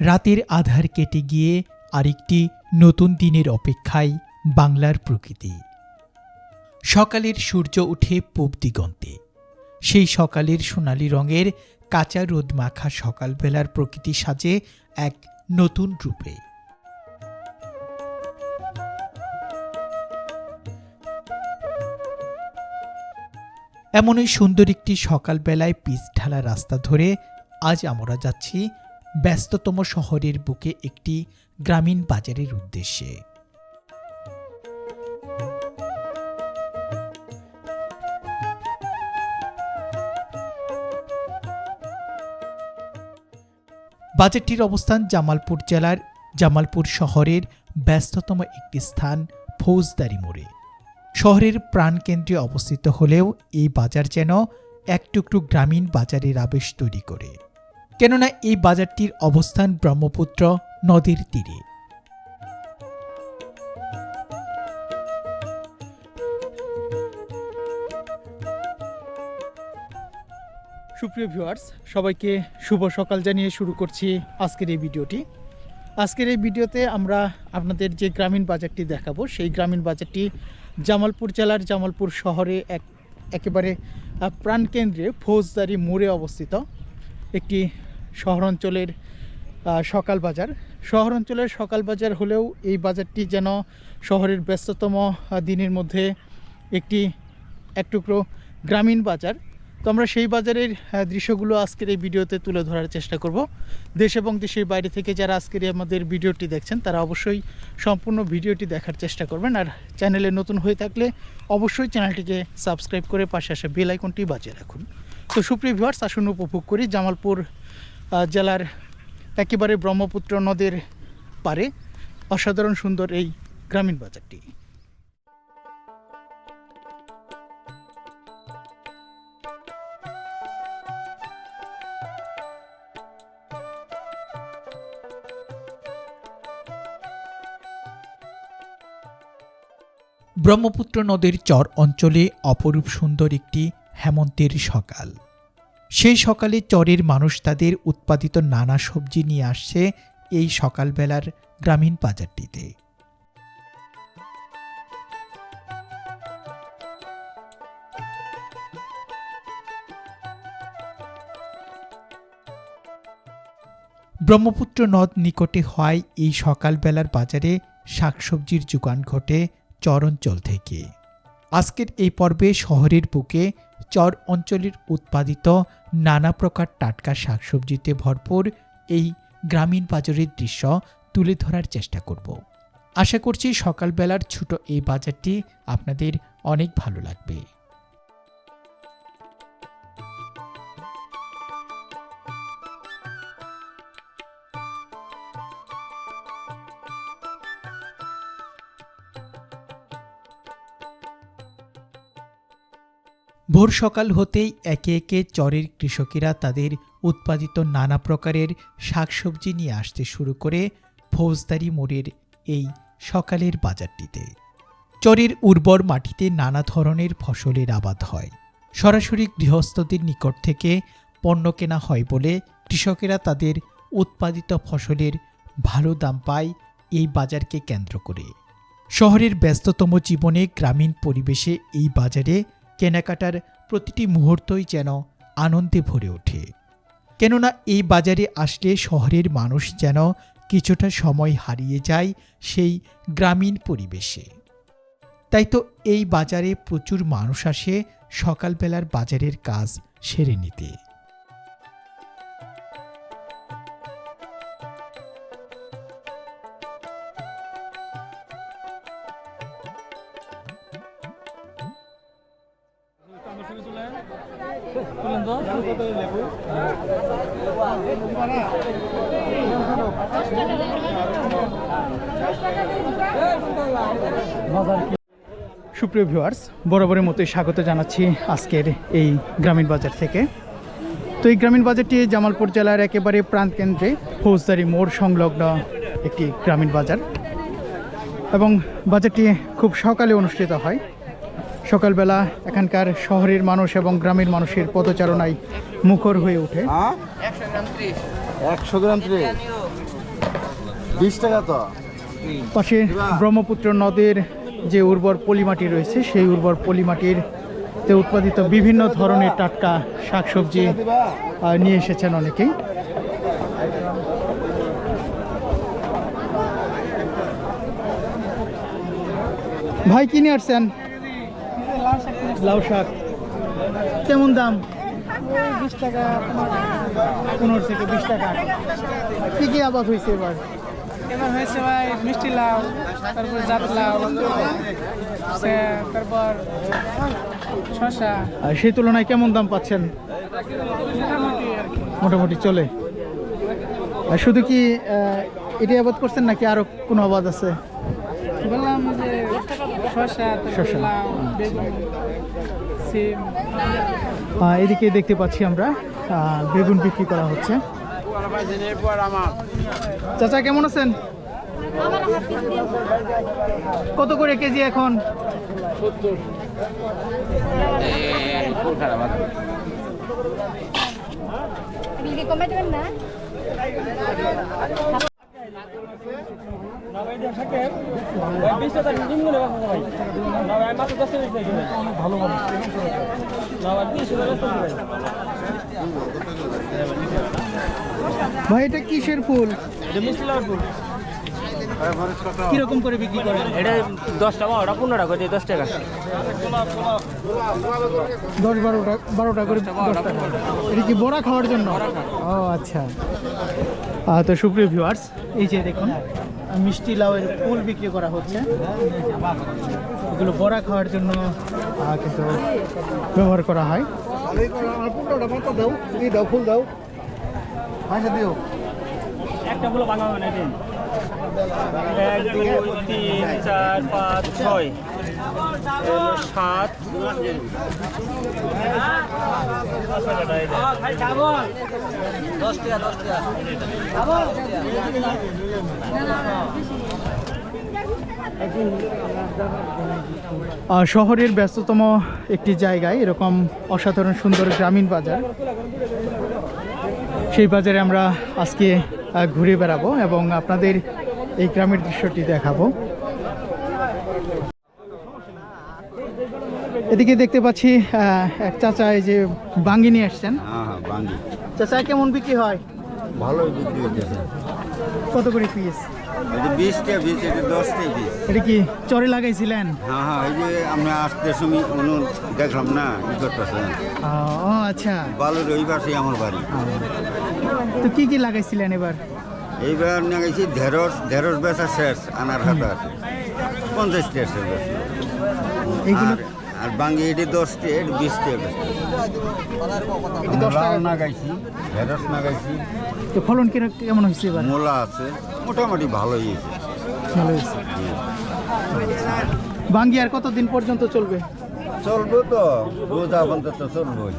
রাতের আধার কেটে গিয়ে আরেকটি নতুন দিনের অপেক্ষায় বাংলার প্রকৃতি। সকালের সূর্য উঠে পূব দিগন্তে। সেই সকালের সোনালি রঙের কাঁচা রোদ মাখা সকালবেলার প্রকৃতি সাজে এক নতুন রূপে। এমনই সুন্দর একটি সকালবেলায় পিচ ঢালা রাস্তা ধরে আজ আমরা যাচ্ছি ব্যস্ততম শহরের বুকে একটি গ্রামীণ বাজারের উদ্দেশ্যে। বাজারটির অবস্থান জামালপুর জেলার জামালপুর শহরের ব্যস্ততম একটি স্থান, ফৌজদারি মোড়ে। শহরের প্রাণকেন্দ্রে অবস্থিত হলেও এই বাজার যেন এক টুকরো গ্রামীণ বাজারের আবেশ তৈরি করে। কেননা এই বাজারটির অবস্থান ব্রহ্মপুত্র নদীর তীরে। সুপ্রিয় ভিউয়ার্স, সবাইকে শুভ সকাল জানিয়ে শুরু করছি আজকের এই ভিডিওটি। আজকের এই ভিডিওতে আমরা আপনাদের যে গ্রামীণ বাজারটি দেখাবো, সেই গ্রামীণ বাজারটি জামালপুর জেলার জামালপুর শহরে এক একেবারে প্রাণকেন্দ্রে ফৌজদারি মোড়ে অবস্থিত। একটি শহরাঞ্চলের সকাল বাজার। শহরাঞ্চলের সকাল বাজার হলেও এই বাজারটি যেন শহরের ব্যস্ততম দিনের মধ্যে একটি এক টুকরো গ্রামীণ বাজার। তো আমরা সেই বাজারের দৃশ্যগুলো আজকের এই ভিডিওতে তুলে ধরার চেষ্টা করব। দেশ এবং দেশের বাইরে থেকে যারা আজকের আমাদের ভিডিওটি দেখছেন, তারা অবশ্যই সম্পূর্ণ ভিডিওটি দেখার চেষ্টা করবেন। আর চ্যানেলে নতুন হয়ে থাকলে অবশ্যই চ্যানেলটিকে সাবস্ক্রাইব করে পাশে আসা বেল আইকনটি বাজিয়ে রাখুন। তো সুপ্রিয় ভিউয়ার্স, আসুন উপভোগ করি জামালপুর জেলার একেবারে ব্রহ্মপুত্র নদের পারে। অসাধারণ সুন্দর এই গ্রামীণ বাজারটি। ব্রহ্মপুত্র নদীর চর অঞ্চলে অপরূপ সুন্দর একটি হেমন্তের সকাল। সেই সকালে চরের মানুষ তাদের উৎপাদিত নানা সবজি নিয়ে আসছে এই সকালবেলার গ্রামীণ বাজারটিতে। ব্রহ্মপুত্র নদ নিকটে হয় এই সকালবেলার বাজারে শাকসবজির যোগান ঘটে চর অঞ্চল থেকে। আজকের এই পর্বে শহরের বুকে চর অঞ্চলের উৎপাদিত নানা প্রকার টাটকা শাকসবজিতে ভরপুর এই গ্রামীণ বাজারের দৃশ্য তুলে ধরার চেষ্টা করব। আশা করছি সকালবেলার ছোট এই বাজারটি আপনাদের অনেক ভালো লাগবে। ভোর সকাল হতেই একে একে চরের কৃষকেরা তাদের উৎপাদিত নানা প্রকারের শাকসবজি নিয়ে আসতে শুরু করে ফৌজদারি মোড়ের এই সকালের বাজারটিতে। চরের উর্বর মাটিতে নানা ধরনের ফসলের আবাদ হয়। সরাসরি গৃহস্থদের নিকট থেকে পণ্য কেনা হয় বলে কৃষকেরা তাদের উৎপাদিত ফসলের ভালো দাম পায় এই বাজারকে কেন্দ্র করে। শহরের ব্যস্ততম জীবনে গ্রামীণ পরিবেশে এই বাজারে কেনাকাটার প্রতিটি মুহূর্তই যেন আনন্দে ভরে ওঠে। কেননা এই বাজারে আসলে শহরের মানুষ যেন কিছুটা সময় হারিয়ে যায় সেই গ্রামীণ পরিবেশে। তাই তো এই বাজারে প্রচুর মানুষ আসে সকালবেলার বাজারের কাজ সেরে নিতে। সুপ্রিয় ভিউয়ার্স, বরাবরের মতোই স্বাগত জানাচ্ছি আজকের এই গ্রামীণ বাজার থেকে। তো এই গ্রামীণ বাজারটি জামালপুর জেলার একেবারে প্রাণকেন্দ্রে ফৌজদারি মোড় সংলগ্ন একটি গ্রামীণ বাজার। এবং বাজারটি খুব সকালে অনুষ্ঠিত হয়। সকালবেলা এখানকার শহরের মানুষ এবং গ্রামের মানুষের পদচারণায় মুখর হয়ে ওঠে। একশো গ্রাম বিশ টাকা তো। পাশে ব্রহ্মপুত্র নদের যে উর্বর পলিমাটি রয়েছে সেই উর্বর পলিমাটির তে উৎপাদিত বিভিন্ন ধরনের টাটকা শাকসবজি নিয়ে এসেছেন অনেকেই। ভাই কিনে আসছেন? লাউ শাক। কেমন দাম? বিশ টাকা পনেরো থেকে বিশ টাকা। কি কি আবাদ হয়েছে এবার? এবার হয়েছে ভাই মিষ্টি লাউ তারপর জাত লাউ তারপর শশা আর সেই তুলনায় কেমন দাম পাচ্ছেন? মোটামুটি চলে। শুধু কি এটাই আবাদ করছেন নাকি আরও কোনো আবাদ আছে? বললাম যে শসা। এদিকে দেখতে পাচ্ছি আমরা বেগুন বিক্রি করা হচ্ছে চাচা কেমন আছেন কত করে কেজি এখন na. ভাই। এটা কিসের ফুল? কীরকম করে বিক্রি করেন? এটা দশ টাকা ওটা পনেরো টাকা দিয়ে দশ টাকা। দশ বারোটা বারোটা করে দশ টাকা এটা কি বড়া খাওয়ার জন্য? ও আচ্ছা। তো সুপ্রিয় ভিউয়ার্স এই যে দেখুন মিষ্টি লাউয়ের ফুল বিক্রি করা হচ্ছে। এগুলো বড়া খাওয়ার জন্য কিন্তু ব্যবহার করা হয়। একটা ফুল ভাঙা হবে না দিন এক, দুই, তিন, চার, পাঁচ, ছয়। শহরের ব্যস্ততম একটি জায়গায় এরকম অসাধারণ সুন্দর গ্রামীণ বাজার। সেই বাজারে আমরা আজকে ঘুরে বেড়াবো এবং আপনাদের এই গ্রামের দৃশ্যটি দেখাবো। এদিকে দেখতে পাচ্ছি এক চাচা এই যে বাঙ্গি নিয়ে আসছেন। হ্যাঁ হ্যাঁ চাচা কেমন বিক্রি হয়? ভালোই বিক্রি হইতেছে কত করে পিস? বিশটা বিশ এটা দশটা এটা কি চরে লাগাইছিলেন? হ্যাঁ হ্যাঁ যে আমরা আসতে সময় অনু দেখলাম না ই করতেছে। ও আচ্ছা। বালুর ওই পাশে আমার বাড়ি। তো কি কি লাগাইছিলেন এবার? এইবার লাগাইছি ঢেঁড়স ঢেঁড়স বেচা শেষ আনার হাতে আছে। পঞ্চাশটা আর বাঙ্গি এটি দশটা এটি বিশটা লাউ লাগাইছি ঢেঁড়স লাগাইছি তো ফলন কেমন হয়েছে এবার? মূলা আছে। মোটামুটি ভালোই হয়েছে। ভালো হয়েছে। বাঙ্গি আর কতদিন পর্যন্ত চলবে? চলবো তো রোজা পর্যন্ত তো চলবোই।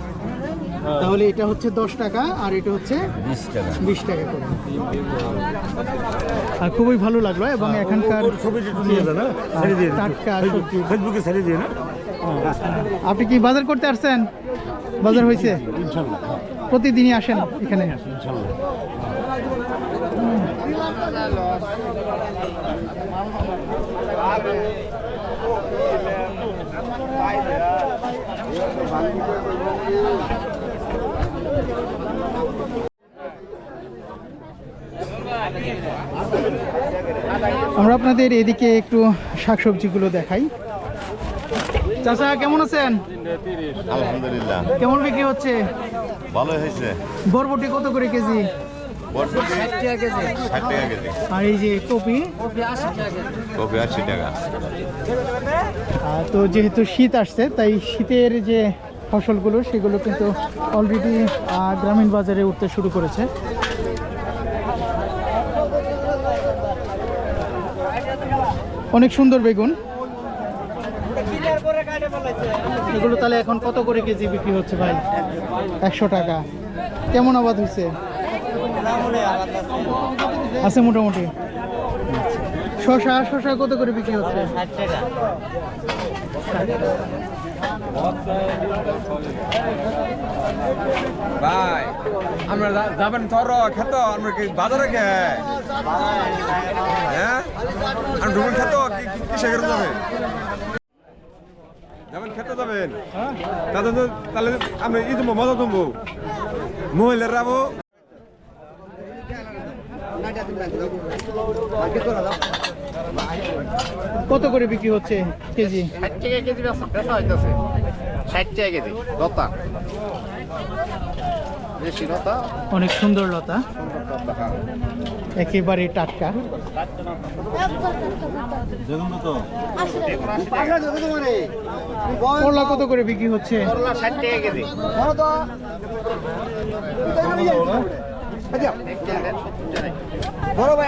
তাহলে এটা হচ্ছে দশ টাকা আর এটা হচ্ছে বিশ টাকা। বিশ টাকা করে। আর খুবই ভালো লাগল এবং এখানকার যে, আহ, টাটকা সবজি। ফেসবুকে ছেড়ে দিয়ে না? আপনি কি বাজার করতে আসছেন? বাজার হয়েছে? প্রতিদিনই আসেন এখানে? আমরা আপনাদের এদিকে একটু শাকসবজিগুলো দেখাই। চাচা কেমন আছেন? আলহামদুলিল্লাহ। কেমন বিক্রি হচ্ছে? ভালো হয়েছে। বরবটি কত করে কেজি? বরবটি ষাট টাকা কেজি। আর এই যে কপি? কপি আশি টাকা তো যেহেতু শীত আসছে তাই শীতের যে ফসলগুলো সেগুলো কিন্তু অলরেডি গ্রামীণ বাজারে উঠতে শুরু করেছে। অনেক সুন্দর বেগুন। এগুলো তাহলে এখন কত করে কেজি বিক্রি হচ্ছে ভাই? একশো টাকা। কেমন আবাদ হয়েছে আছে মোটামুটি। শশা শশা কত করে বিক্রি হচ্ছে? ভাই, আমরা যাবেন তোর খেত, আমরা কি বাজারে কে? হ্যাঁ? আমি ঢুকুন খেত কিসে যাবেন যাবেন খেতে যাবেন। তাহলে তো- তাহলে আমি ই দেবো মজা তুমবো মহিলার রাবো। কত করে বিক্রি হচ্ছে কেজি? ষাট টাকা কেজি ষাট টাকা কেজি অনেক সুন্দর লতা। হ্যাঁ। একেবারে টাটকা। করলা কত করে বিক্রি হচ্ছে? বড় ভাই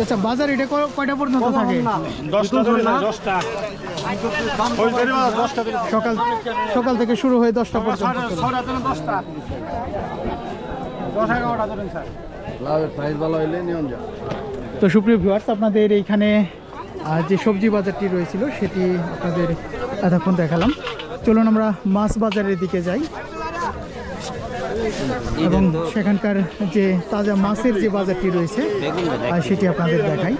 আচ্ছা বাজার এটা ক- কয়টা পর্যন্ত থাকে? সকাল সকাল থেকে শুরু হয়ে দশটা পর্যন্ত। তো সুপ্রিয় ভিউয়ার্স আপনাদের এইখানে যে সবজি বাজারটি রয়েছিল সেটি আপনাদের এতক্ষণ দেখালাম। চলুন আমরা মাছ বাজারের দিকে যাই। এবং সেখানকার যে তাজা মাছের যে বাজারটি রয়েছে সেটি আপনাদের দেখাই।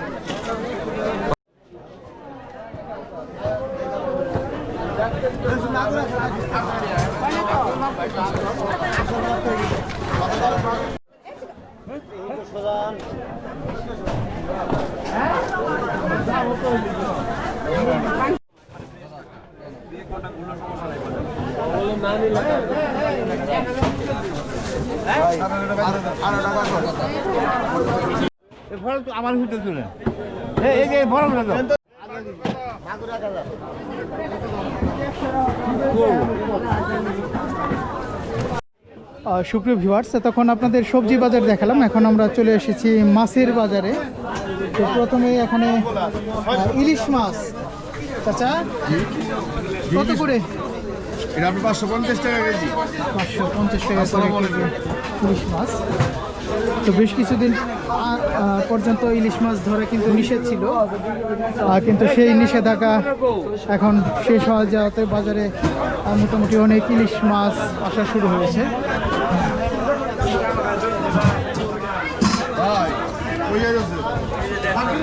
সুপ্রিয় ভিউয়ার্স তখন আপনাদের সবজি বাজার দেখালাম। এখন আমরা চলে এসেছি মাছের বাজারে। তো প্রথমে এখানে ইলিশ মাছ। চাচা কত করে? এটা আপনি পাঁচশো পঞ্চাশ টাকা কেজি। পাঁচশো পঞ্চাশ টাকা করে ইলিশ মাছ। তো বেশ কিছুদিন পর্যন্ত ইলিশ মাছ ধরা কিন্তু নিষেধ ছিল। কিন্তু সেই নিষেধাজ্ঞা এখন শেষ হওয়া যাওয়াতে বাজারে মোটামুটি অনেক ইলিশ মাছ আসা শুরু হয়েছে।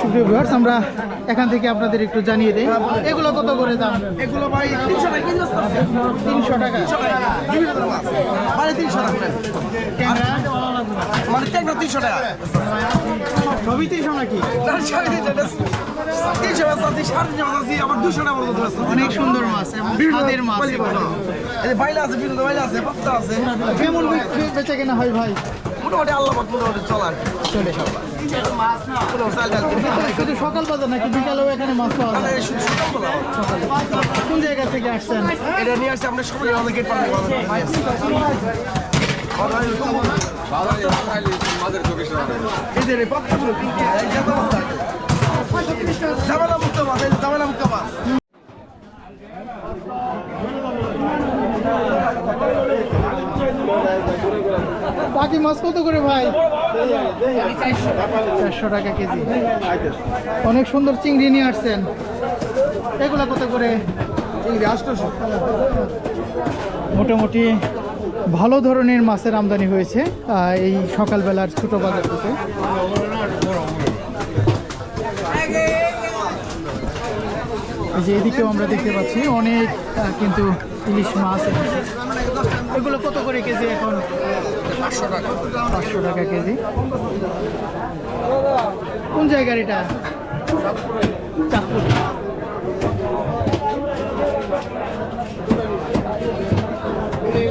সুপ্রিয় ভিউয়ার্স আমরা এখান থেকে আপনাদের একটু জানিয়ে দেই। এগুলো কত করে দাম? এগুলো ভাই তিনশো টাকা কেজি আছে। তিনশো টাকা। মানে তিনশো টাকা। ট্যাংরা? মানে টাকা। সবই নাকি। অনেক সুন্দর মাছ এবং স্বাদের বাইলা আছে বিভিন্ন বাইলা আছে পাত্তা আছে। কেমন বেচা কেনা হয় ভাই? মোটামুটি আল্লাহ মোটামুটি চলে আর চলে। শুধু সকাল বাজার নাকি বিকালেও এখানে মাছ পাওয়া যায়। কোন জায়গা থেকে আসছেন এটা নিয়ে আসছে আমরা সবাই আমাদের গেট এদের এই হয়, মুক্ত মাছ মুক্ত মাছ বাকি মাছ কত করে ভাই? চারশো টাকা কেজি। অনেক সুন্দর চিংড়ি নিয়ে আসছেন। এগুলা কত করে? মোটামুটি ভালো ধরনের মাছের আমদানি হয়েছে এই সকালবেলার ছোট বাজার থেকে। যে এদিকেও আমরা দেখতে পাচ্ছি অনেক কিন্তু ইলিশ মাছ। এগুলো কত করে কেজি এখন? পাঁচশো টাকা। পাঁচশো টাকা কেজি। কোন জায়গার এটা? চাঁদপুর। এই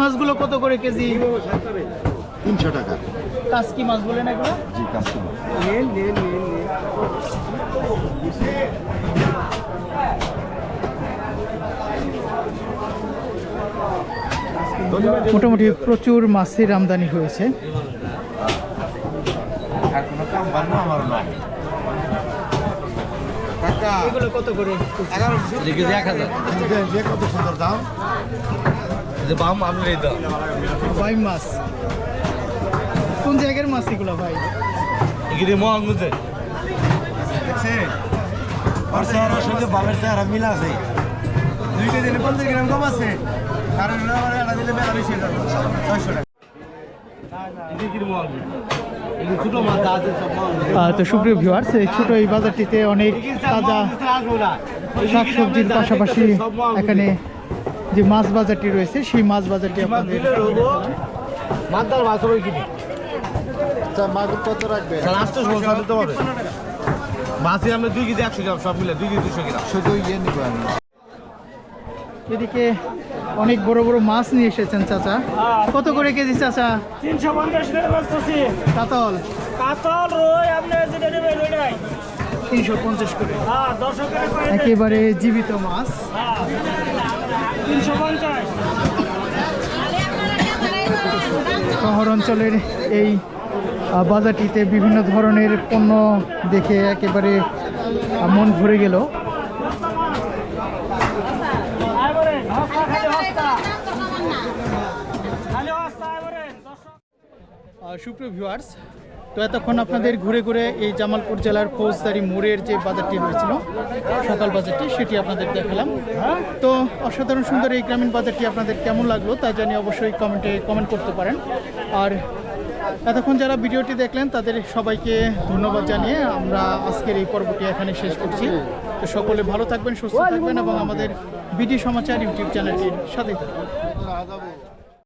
মাছগুলো কত করে কেজি? তিনশো টাকা। কাসকি মাছ বলেন এগুলো জি মোটামুটি প্রচুর মাছের আমদানি হয়েছে। এগুলো কত করে? এগারোশো। এক হাজার। কত সুন্দর দাম? যে বাম আপনার এই দাম ভাই মাছ। কোন জায়গার মাছ এগুলো ভাই? এগিয়ে মহাঙ্গুতে দেখছেন? আর চেহারার সঙ্গে বামের চেহারা মিল আছে। দুই কেজি দিলে পঞ্চাশ গ্রাম কম আছে। কারণ আমার দিলে বেলা বেশি ছয়শো টাকা। ছোট মাছ আছে সব আহ, তো সুপ্রিয় ভিউয়ার্স এই ছোট এই বাজারটিতে অনেক তাজা শাকসবজির পাশাপাশি এখানে যে মাছ বাজারটি রয়েছে সেই মাছ বাজারটি আপনাদের মাদার মাছ হবে কি? মাছ কত রাখবে? লাস্টে সমস্যা দিতে পারবে মাছে আমরা দুই কেজি একশো গ্রাম সব মিলে দুই কেজি দুশো গ্রাম। শুধু ইয়ে নিব আমি। এদিকে অনেক বড় বড় মাছ নিয়ে এসেছেন চাচা। কত করে কেজি চাচা? তিনশো পঞ্চাশ কাতল? কাতল রই আপনি যেটা নেবেন ওইটাই তিনশো পঞ্চাশ করে। হ্যাঁ একেবারে জীবিত মাছ। পঞ্চাশ শহর অঞ্চলের এই বাজারটিতে বিভিন্ন ধরনের পণ্য দেখে একেবারে মন ভরে গেল। সুপ্রিয় ভিউয়ার্স তো এতক্ষণ আপনাদের ঘুরে ঘুরে এই জামালপুর জেলার ফৌজদারি মোড়ের যে বাজারটি রয়েছিল, সকাল বাজারটি, সেটি আপনাদের দেখালাম। তো অসাধারণ সুন্দর এই গ্রামীণ বাজারটি আপনাদের কেমন লাগল তা জানিয়ে অবশ্যই কমেন্টে কমেন্ট করতে পারেন। আর এতক্ষণ যারা ভিডিওটি দেখলেন, তাদের সবাইকে ধন্যবাদ জানিয়ে আমরা আজকের এই পর্বটি এখানে শেষ করছি। তো সকলে ভালো থাকবেন, সুস্থ থাকবেন এবং আমাদের বিডি সমাচার ইউটিউব চ্যানেলটির সাথেই থাকবেন